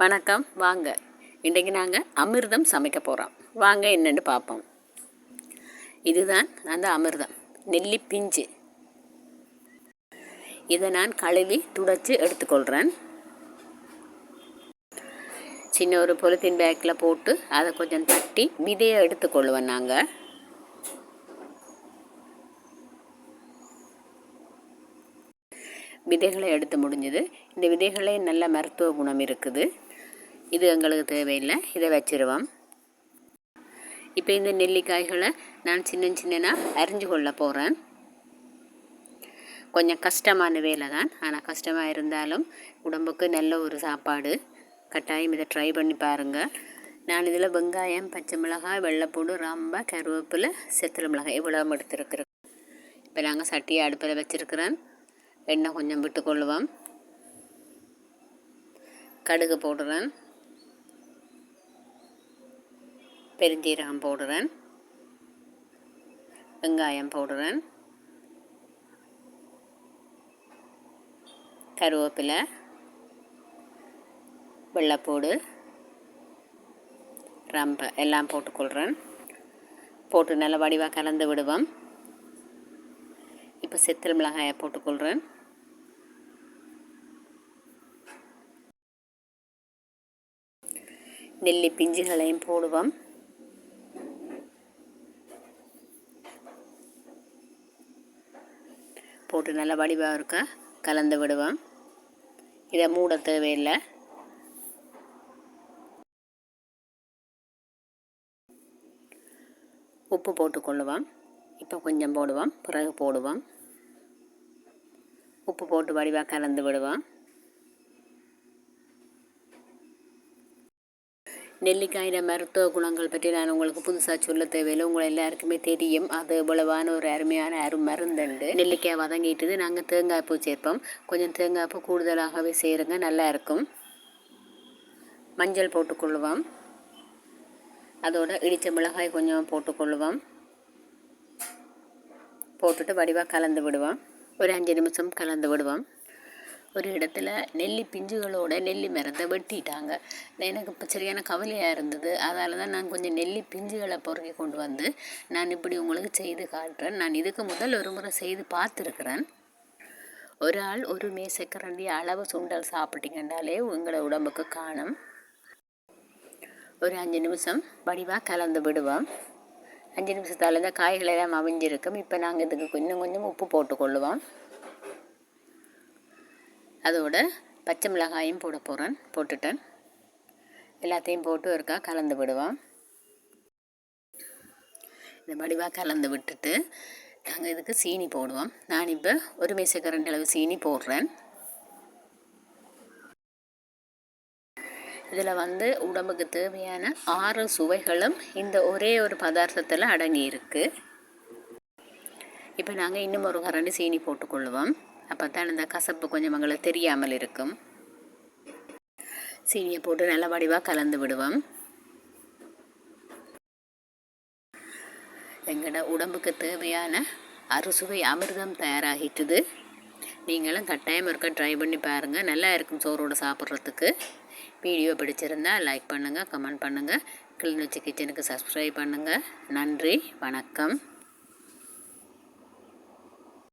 வணக்கம். வாங்க. இன்றைக்கு நாங்கள் அமிர்தம் சமைக்க போகிறோம் வாங்க என்னென்னு பார்ப்போம். இதுதான் அந்த அமிர்தம். நெல்லி பிஞ்சு. இதை நான் கழுவி துடைச்சி எடுத்துக்கொள்கிறேன் சின்ன ஒரு பொலித்தீன் பேக்கில் போட்டு அதை கொஞ்சம் தட்டி விதையை எடுத்துக்கொள்ளுவேன் நாங்கள் விதைகளை எடுத்து முடிஞ்சது. இந்த விதைகளே நல்ல மருத்துவ குணம் இருக்குது. இது எங்களுக்கு தேவையில்லை. இதை வச்சிருவோம். இப்போ இந்த நெல்லிக்காய்களை நான் சின்ன சின்னனாக அரிஞ்சு கொள்ள போகிறேன் கொஞ்சம் கஷ்டமான வேலை தான். ஆனால் கஷ்டமாக இருந்தாலும் உடம்புக்கு நல்ல ஒரு சாப்பாடு. கட்டாயம் இதை ட்ரை பண்ணி பாருங்கள் நான் இதில் வெங்காயம் பச்சை மிளகாய் வெள்ளைப்பூடு ரொம்ப கருவேப்பிலை செத்தல மிளகாய் இவ்வளோ எடுத்துருக்குறேன். இப்போ நாங்கள் சட்டியை அடுப்பில் வச்சுருக்கிறேன். எண்ணெய் கொஞ்சம் விட்டுக்கொள்ளுவோம் கடுகு போடுறேன். பெருஞ்சீரகம் போடுறேன். வெங்காயம் போடுறேன். கருவேப்பிலை வெள்ளைப்பூடு ரம்பை எல்லாம் போட்டுக்கொள்கிறேன் போட்டு நல்ல வடிவாக கலந்து விடுவோம். இப்போ செத்தல் மிளகாயை போட்டுக்கொள்கிறேன் நெல்லி பிஞ்சுகளையும் போடுவோம். போட்டு நல்லா வடிவாக இருக்க? கலந்து விடுவோம். இதை மூட தேவையில்லை. உப்பு போட்டுக்கொள்ளுவோம் இப்போ கொஞ்சம் போடுவோம். பிறகு போடுவோம். உப்பு போட்டு வடிவாக கலந்து விடுவோம். நெல்லிக்காயின் மருத்துவ குணங்கள் பற்றி நான் உங்களுக்கு புதுசாக சொல்ல தேவையில்லை. உங்களை எல்லாருக்குமே தெரியும். அது இவ்வளவான ஒரு அருமையான அரு மருந்துண்டு. நெல்லிக்காய் வதங்கிட்டுது. நாங்கள் தேங்காய் பூ சேர்ப்போம். கொஞ்சம் தேங்காய் பூ கூடுதலாகவே சேருங்க. நல்லாயிருக்கும் மஞ்சள் போட்டுக்கொள்ளுவோம் அதோட இடித்த மிளகாய் கொஞ்சம் போட்டுக்கொள்ளுவோம் போட்டுட்டு வடிவாக கலந்து விடுவோம். ஒரு அஞ்சு நிமிஷம் கலந்து விடுவோம். ஒரு இடத்துல நெல்லி பிஞ்சுகளோட நெல்லி மரத்தை வெட்டிட்டாங்க. எனக்கு இப்போ சரியான கவலையாக இருந்தது. அதால் தான் நான் கொஞ்சம் நெல்லி பிஞ்சுகளை பொறுக்கி கொண்டு வந்து நான் இப்படி உங்களுக்கு செய்து காட்டுறேன். நான் இதுக்கு முதல் ஒரு முறை செய்து பார்த்துருக்குறேன். ஒரு ஆள் ஒரு மேசக்கரண்டி அளவு சுண்டல் சாப்பிட்டீங்கன்னாலே உங்களை உடம்புக்கு காணும். ஒரு அஞ்சு நிமிஷம் வடிவாக கலந்து விடுவோம். அஞ்சு நிமிஷத்தால் இந்த காய்களெல்லாம் அவிஞ்சிருக்கும். இப்போ நாங்கள் இதுக்கு கொஞ்சம் கொஞ்சம் உப்பு போட்டுக்கொள்ளுவோம். அதோட பச்சை மிளகாயும் போட போகிறேன் போட்டுட்டேன். எல்லாத்தையும் போட்டு ஒருக்கா கலந்து விடுவோம். இந்த வடிவாக கலந்து விட்டுட்டு நாங்கள் இதுக்கு சீனி போடுவோம். நான் இப்போ ஒரு மேசக்கரண்டி அளவு சீனி போடுறேன். இதில் வந்து உடம்புக்கு தேவையான ஆறு சுவைகளும் இந்த ஒரே ஒரு பதார்த்தத்தில் அடங்கி இருக்குது இப்போ நாங்கள் இன்னும் ஒரு கரண்டி சீனி போட்டுக்கொள்ளுவோம். அப்போ தான் இந்த கசப்பு கொஞ்சம் எங்களுக்கு தெரியாமல் இருக்கும். சீனியை போட்டு நல்ல வடிவாக கலந்து விடுவோம். எங்களோட உடம்புக்கு தேவையான அறுசுவை அமிர்தம் தயாராகிட்டுது. நீங்களும் கட்டாயம் இருக்க ட்ரை பண்ணி பாருங்கள் நல்லா இருக்கும் சோறோடு சாப்பிட்றதுக்கு. வீடியோ பிடிச்சிருந்தால் லைக் பண்ணுங்கள் கமெண்ட் பண்ணுங்கள் கிளிநொச்சி கிச்சனுக்கு சப்ஸ்கிரைப் பண்ணுங்கள் நன்றி வணக்கம்.